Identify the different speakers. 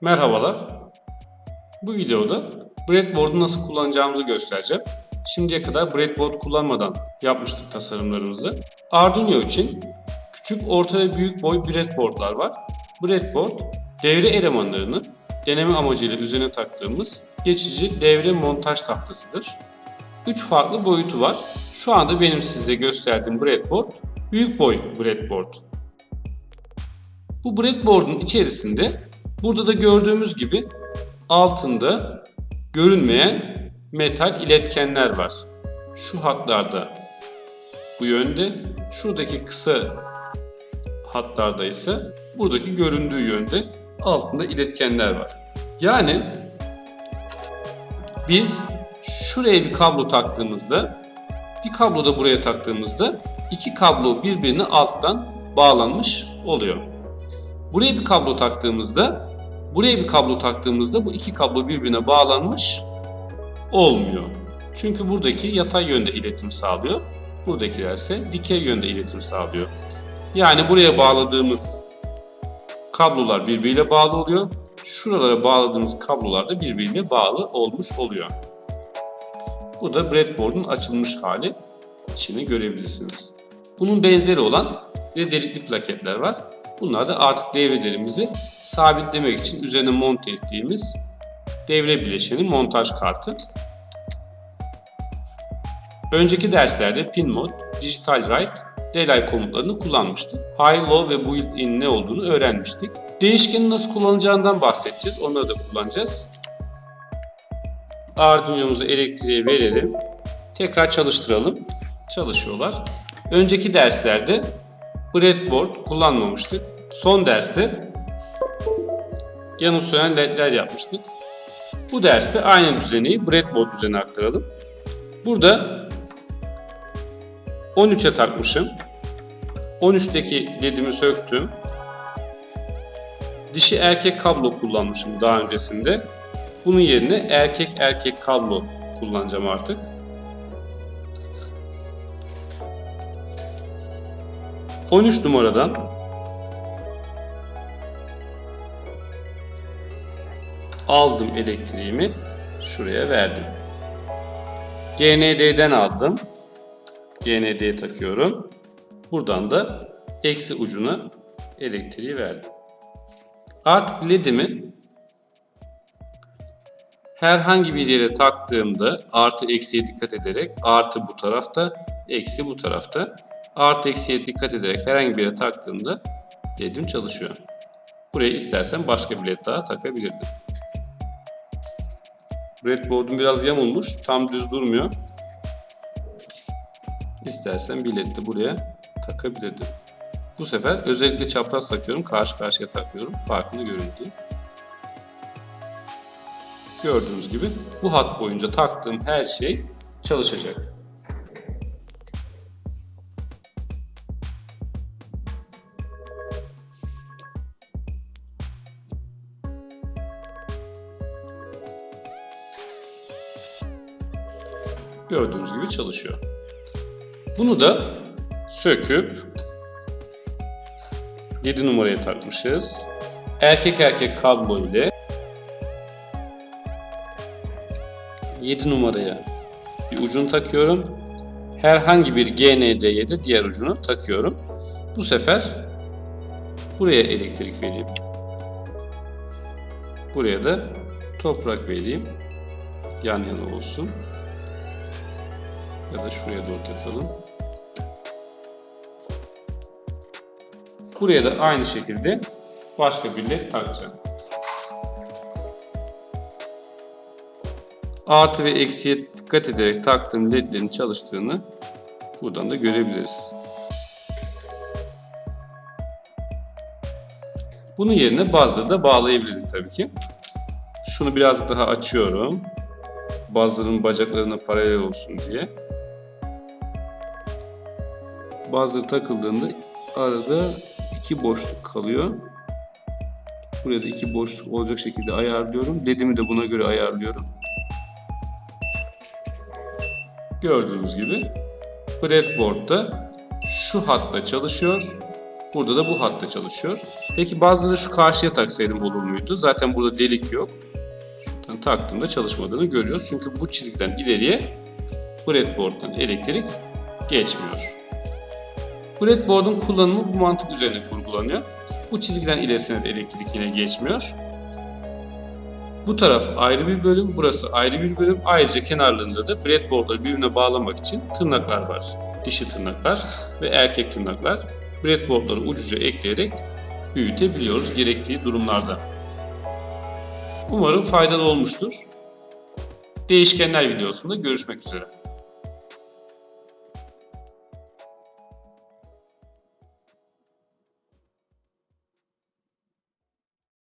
Speaker 1: Merhabalar. Bu videoda breadboard'u nasıl kullanacağımızı göstereceğim. Şimdiye kadar breadboard kullanmadan yapmıştık tasarımlarımızı. Arduino için küçük, orta ve büyük boy breadboardlar var. Breadboard, devre elemanlarını deneme amacıyla üzerine taktığımız geçici devre montaj tahtasıdır. 3 farklı boyutu var. Şu anda benim size gösterdiğim breadboard büyük boy breadboard. Bu breadboard'un içerisinde burada da gördüğümüz gibi altında görünmeyen metal iletkenler var. Şu hatlarda bu yönde, şuradaki kısa hatlarda ise buradaki göründüğü yönde altında iletkenler var. Yani biz şuraya bir kablo taktığımızda bir kablo da buraya taktığımızda iki kablo birbirine alttan bağlanmış oluyor. Buraya bir kablo taktığımızda buraya bir kablo taktığımızda bu iki kablo birbirine bağlanmış olmuyor. Çünkü buradaki yatay yönde iletim sağlıyor. Buradakiler ise dikey yönde iletim sağlıyor. Yani buraya bağladığımız kablolar birbiriyle bağlı oluyor. Şuralara bağladığımız kablolar da birbiriyle bağlı olmuş oluyor. Bu da breadboard'un açılmış hali. İçini görebilirsiniz. Bunun benzeri olan ve delikli plaketler var. Bunlar da artık devrelerimizi sabitlemek için üzerine monte ettiğimiz devre bileşeni montaj kartı. Önceki derslerde pin mod, digital write, delay komutlarını kullanmıştık. High, low ve built-in ne olduğunu öğrenmiştik. Değişkeni nasıl kullanacağından bahsedeceğiz. Onları da kullanacağız. Arduino'muzu elektriğe verelim. Tekrar çalıştıralım. Çalışıyorlar. Önceki derslerde breadboard kullanmamıştık. Son derste yanıp sönen ledler yapmıştık. Bu derste aynı düzeni breadboard düzenine aktaralım. Burada 13'e takmışım. 13'teki ledimi söktüm. Dişi erkek kablo kullanmışım daha öncesinde. Bunun yerine erkek erkek kablo kullanacağım artık. ...13 numaradan... ...aldım elektriğimi... ...şuraya verdim. GND'den aldım. GND'ye takıyorum. Buradan da eksi ucuna elektriği verdim. Artık ledimi herhangi bir yere taktığımda artı eksiye dikkat ederek artı bu tarafta, eksi bu tarafta artı eksiye dikkat ederek herhangi bir yere taktığımda ledim çalışıyor. Buraya istersen başka bir led daha takabilirdim. Breadboard'um biraz yamulmuş, tam düz durmuyor. İstersen de buraya takabilirdim. Bu sefer özellikle çapraz takıyorum, karşı karşıya takmıyorum. Farkını görün diye. Gördüğünüz gibi bu hat boyunca taktığım her şey çalışacak. Gördüğünüz gibi çalışıyor. Bunu da söküp 7 numaraya takmışız. Erkek erkek kablo ile 7 numaraya bir ucunu takıyorum. Herhangi bir GND'ye de diğer ucunu takıyorum. Bu sefer buraya elektrik vereyim. Buraya da toprak vereyim. Yan yana olsun. Ya da şuraya doğru takalım. Buraya da aynı şekilde başka bir led takacağım. Artı ve eksiye dikkat ederek taktığım ledlerin çalıştığını buradan da görebiliriz. Bunun yerine buzzer'ı da bağlayabilirdik tabii ki. Şunu biraz daha açıyorum. Buzzer'ın bacaklarına paralel olsun diye. Buzzer takıldığında arada iki boşluk kalıyor. Buraya da iki boşluk olacak şekilde ayarlıyorum. Ledimi de buna göre ayarlıyorum. Gördüğünüz gibi breadboard'da şu hatta çalışıyor. Burada da bu hatta çalışıyor. Peki bazıları şu karşıya taksaydım olur muydu? Zaten burada delik yok. Şuradan taktığımda çalışmadığını görüyoruz. Çünkü bu çizgiden ileriye breadboard'dan elektrik geçmiyor. Breadboard'un kullanımı bu mantık üzerine kurgulanıyor. Bu çizgiden ilerisine de elektrik yine geçmiyor. Bu taraf ayrı bir bölüm, burası ayrı bir bölüm. Ayrıca kenarlarında da breadboardları birbirine bağlamak için tırnaklar var. Dişi tırnaklar ve erkek tırnaklar. Breadboardları ucuca ekleyerek büyütebiliyoruz gerektiği durumlarda. Umarım faydalı olmuştur. Değişkenler videosunda görüşmek üzere.